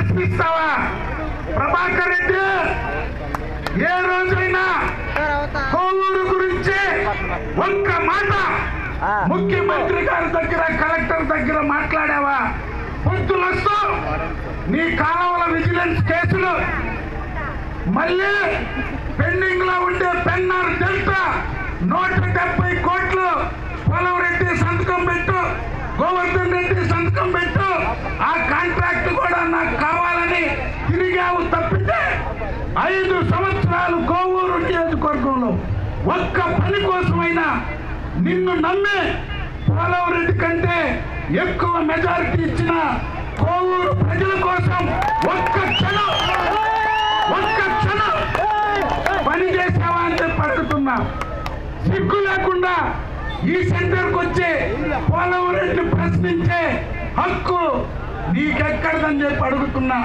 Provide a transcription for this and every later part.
ప్రశ్నిస్తావా ప్రభాకర్ రెడ్డి ఏ రోజైనా కోవూరు గురించి ఒక్క మాట ముఖ్యమంత్రి గారి దగ్గర కలెక్టర్ దగ్గర మాట్లాడావా? పొద్దులు వస్తూ నీ కాలువల విజిలెన్స్ కేసులు మళ్ళీ పెండింగ్లో ఉండే పెన్నార్ డెల్టా నూట డెబ్బై కోట్లు పొలం రెడ్డి సంతకం పెట్టు గోవర్ధన్ రెడ్డి సంతకం పెట్టు ఆ కాంట్రాక్ట్ తిరిగావు తప్పితే ఐదు సంవత్సరాలు కోవూరు నియోజకవర్గంలో ఒక్క పని కోసమైనా నిన్ను నమ్మి పోలవరెడ్డి కంటే ఎక్కువ మెజారిటీ ఇచ్చిన కోవూరు ప్రజల కోసం ఒక్క క్షణం ఒక్క క్షణం పని చేసావా అంటే పడుతున్నా. సిగ్గు లేకుండా ఈ సెంటర్కి వచ్చి పోలవరం ప్రశ్నించే హక్కు నీకెక్కడదని చెప్పి అడుగుతున్నా.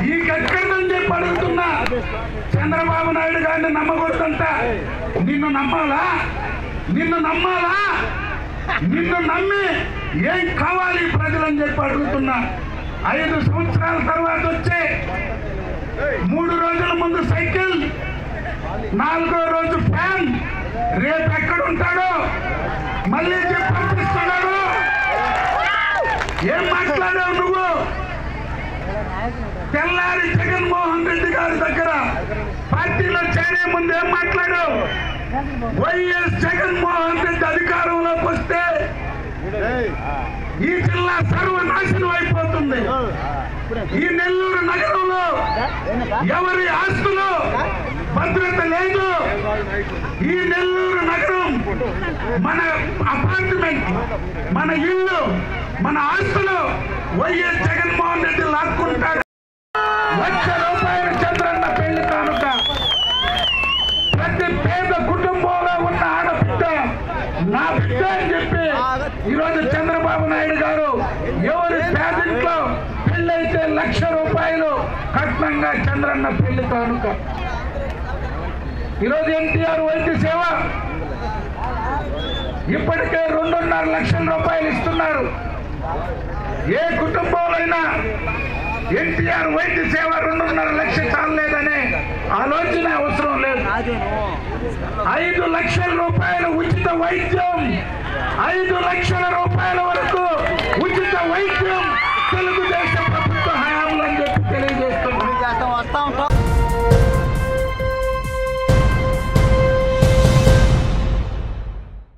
నీకెక్కడదని చెప్పి అడుగుతున్నా చంద్రబాబు నాయుడు గారిని నమ్మకూడదంట. నిన్ను నమ్మాలా? నిన్ను నమ్మాలా? నిన్ను నమ్మి ఏం కావాలి ఈ ప్రజలని చెప్పి అడుగుతున్నా. ఐదు సంవత్సరాల తర్వాత వచ్చే మూడు రోజుల ముందు సైకిల్ నాలుగో రోజు ఫ్యాన్. రేపు ఎక్కడ ఉంటాడో మళ్ళీ చెప్పి పంపిస్తున్నాడు. ఏం మాట్లాడావు నువ్వు? తెల్లారి జగన్మోహన్ రెడ్డి గారి దగ్గర పార్టీలో చేరే ముందు ఏం మాట్లాడావు వైఎస్ జగన్మోహన్ రెడ్డి అధికారంలోకి వస్తే ఈ జిల్లా సర్వనాశనం అయిపోతుంది. ఈ నెల్లూరు నగరంలో ఎవరి ఆస్తులు భద్రత లేదు. ఈ నెల్లూరు నగరం మన అపార్ట్మెంట్ మన ఇల్లు మన ఆస్తులు వైఎస్ జగన్మోహన్ రెడ్డి లాక్కుంటాడు. లక్ష రూపాయలు చంద్రన్న పెళ్ళి కానుక ప్రతి పేద కుటుంబంలో ఉన్న ఆడబిడ్డ నా బిడ్డ అని చెప్పి ఈరోజు చంద్రబాబు నాయుడు గారు ఎవరి పేదింట్లో పెళ్ళైతే లక్ష రూపాయలు కట్నంగా చంద్రన్న పెళ్ళి కానుక ఈరోజు ఎన్టీఆర్ వైద్య సేవ ఇప్పటికే రెండున్నర లక్షల రూపాయలు ఇస్తున్నారు. ఏ కుటుంబంలోనైనా ఎన్టీఆర్ వైద్య సేవ రెండున్నర లక్ష చాలలేదనే ఆలోచన అవసరం లేదు. ఐదు లక్షల రూపాయల ఉచిత వైద్యం ఐదు లక్షల రూపాయల వరకు ఉచిత వైద్యం తెలుగుదేశం